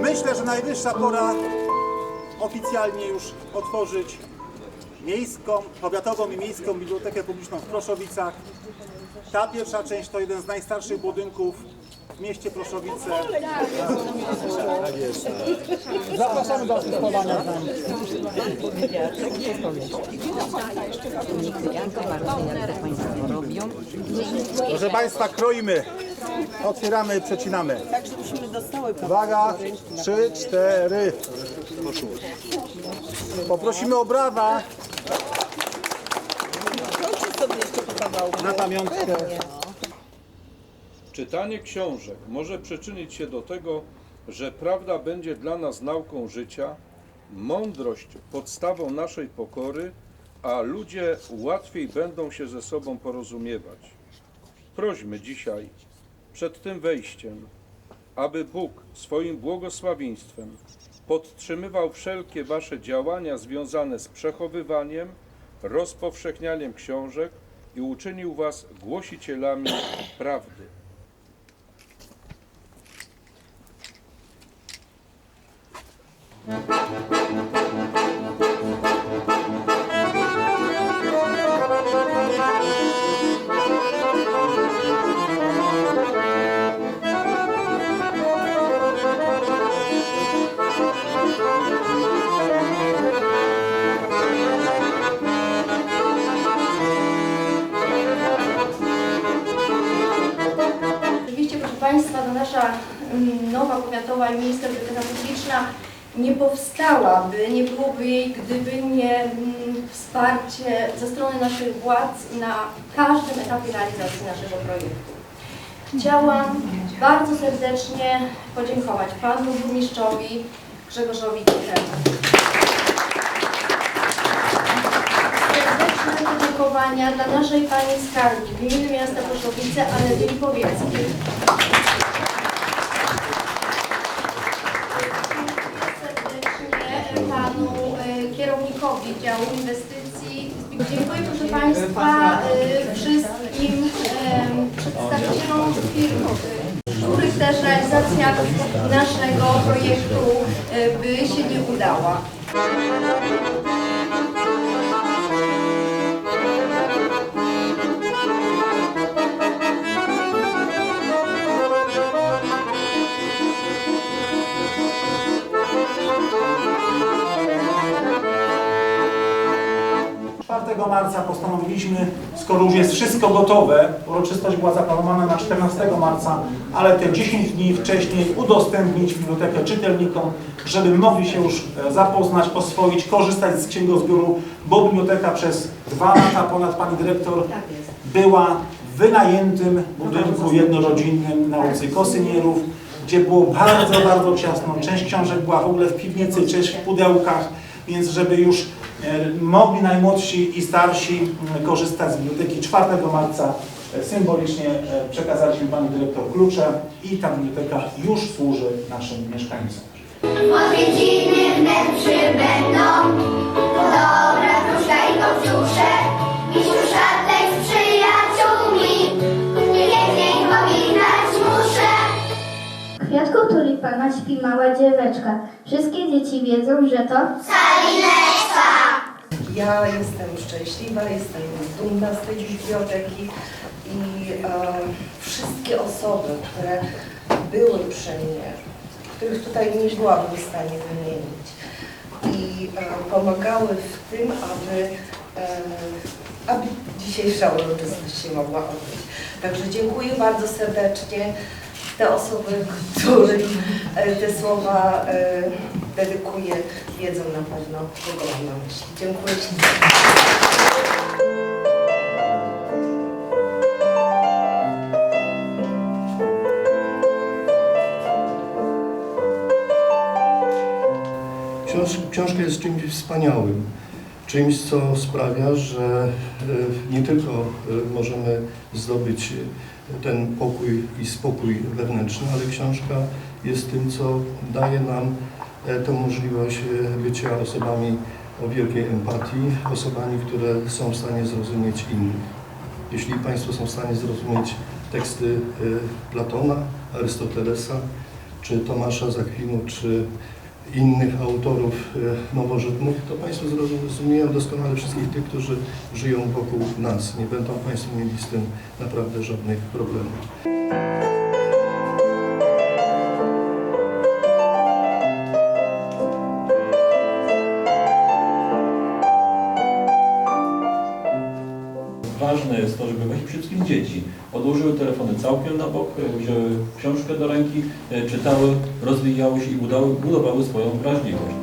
Myślę, że najwyższa pora oficjalnie już otworzyć miejską, powiatową i miejską bibliotekę publiczną w Proszowicach. Ta pierwsza część to jeden z najstarszych budynków w mieście Proszowice. Zapraszamy do z nami. Robią. Proszę Państwa, kroimy, otwieramy, przecinamy. Tak, żebyśmy dostały Uwaga, trzy, cztery. Poprosimy o brawa Kończy sobie jeszcze po kawałku. na pamiątkę. Czytanie książek może przyczynić się do tego, że prawda będzie dla nas nauką życia, mądrość podstawą naszej pokory, a ludzie łatwiej będą się ze sobą porozumiewać. Prośmy dzisiaj, przed tym wejściem, aby Bóg swoim błogosławieństwem podtrzymywał wszelkie Wasze działania związane z przechowywaniem, rozpowszechnianiem książek i uczynił Was głosicielami prawdy. Nowa powiatowa i miejska biblioteka publiczna nie powstałaby, nie byłoby jej, gdyby nie mm, wsparcie ze strony naszych władz na każdym etapie realizacji naszego projektu. Chciałam bardzo serdecznie podziękować Panu Burmistrzowi Grzegorzowi Kichemu. Serdeczne podziękowania dla naszej Pani Skarbnik, gminy miasta Proszowice, ale i Powieckiej. serdecznie Panu e, kierownikowi działu inwestycji. Dziękuję proszę Państwa e, wszystkim przedstawicielom firm, których też realizacja naszego projektu e, by się nie udała. Czwartego marca postanowiliśmy, skoro już jest wszystko gotowe, uroczystość była zaplanowana na 14 marca, ale te 10 dni wcześniej udostępnić bibliotekę czytelnikom, żeby mogli się już e, zapoznać, oswoić, korzystać z księgozbioru, bo biblioteka przez dwa lata ponad pani dyrektor była w wynajętym budynku jednorodzinnym na ulicy Kosynierów, gdzie było bardzo, bardzo ciasno. Część książek była w ogóle w piwnicy, część w pudełkach, więc żeby już mogli najmłodsi i starsi m, korzystać z biblioteki 4 marca e, symbolicznie e, przekazaliśmy pani dyrektor klucze i ta biblioteka już służy naszym mieszkańcom. Odwiedziny wnet przybędą, dobra wróżka i kopciusze, misiu szatek z przyjaciółmi, nie więcej pominać muszę. kwiatku tulipana śpi mała dzieweczka. Wszystkie dzieci wiedzą, że to Ja jestem szczęśliwa, jestem dumna z tej biblioteki i e, wszystkie osoby, które były przy mnie, których tutaj nie byłabym w stanie wymienić i e, pomagały w tym, aby, e, aby dzisiejsza uroczystość się mogła odbyć. Także dziękuję bardzo serdecznie. Te osoby, którym e, te słowa e, dedykuję, wiedzą na pewno, kogo mam na myśli. Dziękuję Ci. Książ, książka jest czymś wspaniałym. czymś, co sprawia, że e, nie tylko możemy zdobyć ten pokój i spokój wewnętrzny, ale książka jest tym, co daje nam e, tę możliwość e, bycia osobami o wielkiej empatii, osobami, które są w stanie zrozumieć innych. Jeśli Państwo są w stanie zrozumieć teksty y, Platona, Arystotelesa, czy Tomasza Zakwinu, czy innych autorów y, nowożytnych, to Państwo zrozumieją doskonale wszystkich tych, którzy żyją wokół nas. Nie będą Państwo mieli z tym naprawdę żadnych problemów. Jest to, żeby właśnie wszystkim dzieci odłożyły telefony całkiem na bok, e, wzięły książkę do ręki, e, czytały, rozwijały się i budowały, budowały swoją wrażliwość.